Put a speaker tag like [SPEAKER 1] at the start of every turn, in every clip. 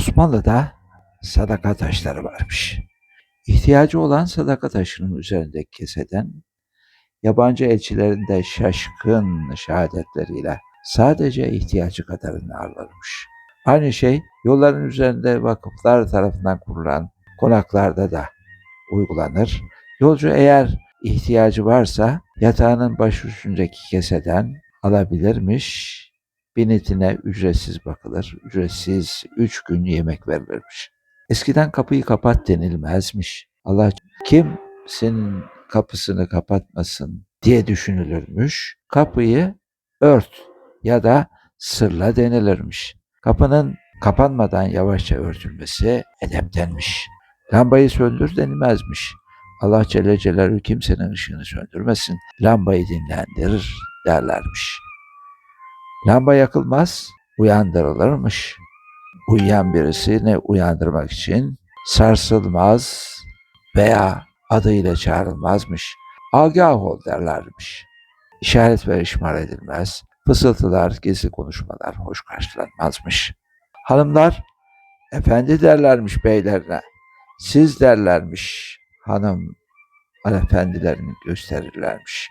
[SPEAKER 1] Osmanlı'da sadaka taşları varmış. İhtiyacı olan sadaka taşının üzerindeki keseden yabancı elçilerin de şaşkın şehadetleriyle sadece ihtiyacı kadarını alırmış. Aynı şey yolların üzerinde vakıflar tarafından kurulan konaklarda da uygulanır. Yolcu eğer ihtiyacı varsa yatağının baş üstündeki keseden alabilirmiş. Binetine ücretsiz bakılır. Ücretsiz üç gün yemek verilirmiş. Eskiden kapıyı kapat denilmezmiş. Allah kim senin kapısını kapatmasın diye düşünülürmüş. Kapıyı ört ya da sırla denilirmiş. Kapının kapanmadan yavaşça örtülmesi edeptenmiş. Lambayı söndür denilmezmiş. Allah Celle Celaluhu kimsenin ışığını söndürmesin. Lambayı dinlendirir derlermiş. Lamba yakılmaz, uyandırılırmış. Uyuyan birisini uyandırmak için sarsılmaz veya adıyla çağrılmazmış. Agah ol derlermiş. İşaret ve işmar edilmez. Fısıltılar, gizli konuşmalar hoş karşılanmazmış. Hanımlar, efendi derlermiş beylerine. Siz derlermiş hanım efendilerini gösterirlermiş.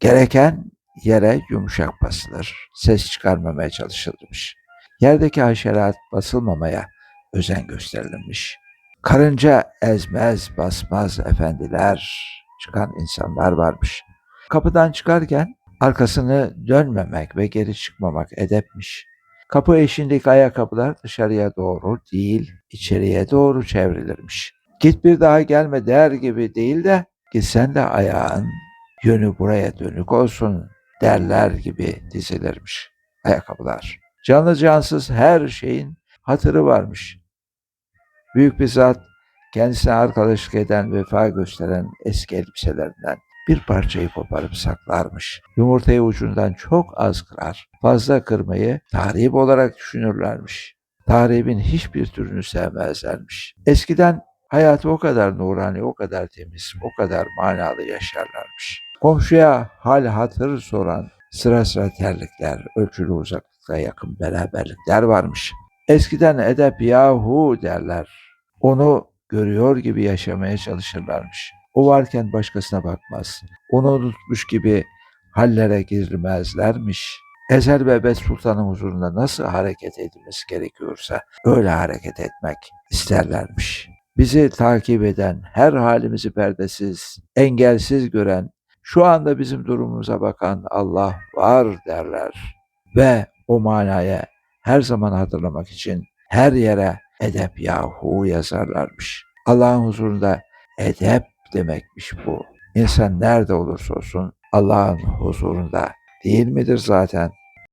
[SPEAKER 1] Gereken yere yumuşak basılır. Ses çıkarmamaya çalışılmış. Yerdeki haşerat basılmamaya özen gösterilmiş. Karınca ezmez basmaz efendiler çıkan insanlar varmış. Kapıdan çıkarken arkasını dönmemek ve geri çıkmamak edepmiş. Kapı eşindeki ayakkabılar dışarıya doğru değil, içeriye doğru çevrilirmiş. Git bir daha gelme der gibi değil de gitsen de ayağın yönü buraya dönük olsun derler gibi dizilirmiş ayakkabılar. Canlı cansız her şeyin hatırı varmış. Büyük bir zat kendisine arkadaşlık eden, vefa gösteren eski elbiselerinden bir parçayı koparıp saklarmış. Yumurtayı ucundan çok az kırar. Fazla kırmayı tahrip olarak düşünürlermiş. Tahribin hiçbir türünü sevmezlermiş. Eskiden hayatı o kadar nurani, o kadar temiz, o kadar manalı yaşarlarmış. Komşuya hal hatır soran sıra sıra terlikler, ölçülü uzaklıkta yakın beraberlikler varmış. Eskiden edep yahu derler. Onu görüyor gibi yaşamaya çalışırlarmış. O varken başkasına bakmaz. Onu unutmuş gibi hallere girmezlermiş. Ezel ve Ebed Sultan'ın huzurunda nasıl hareket edilmesi gerekiyorsa öyle hareket etmek isterlermiş. Bizi takip eden, her halimizi perdesiz, engelsiz gören, şu anda bizim durumumuza bakan Allah var derler. Ve o manaya her zaman hatırlamak için her yere edep yahu yazarlarmış. Allah'ın huzurunda edep demekmiş bu. İnsan nerede olursa olsun Allah'ın huzurunda değil midir zaten?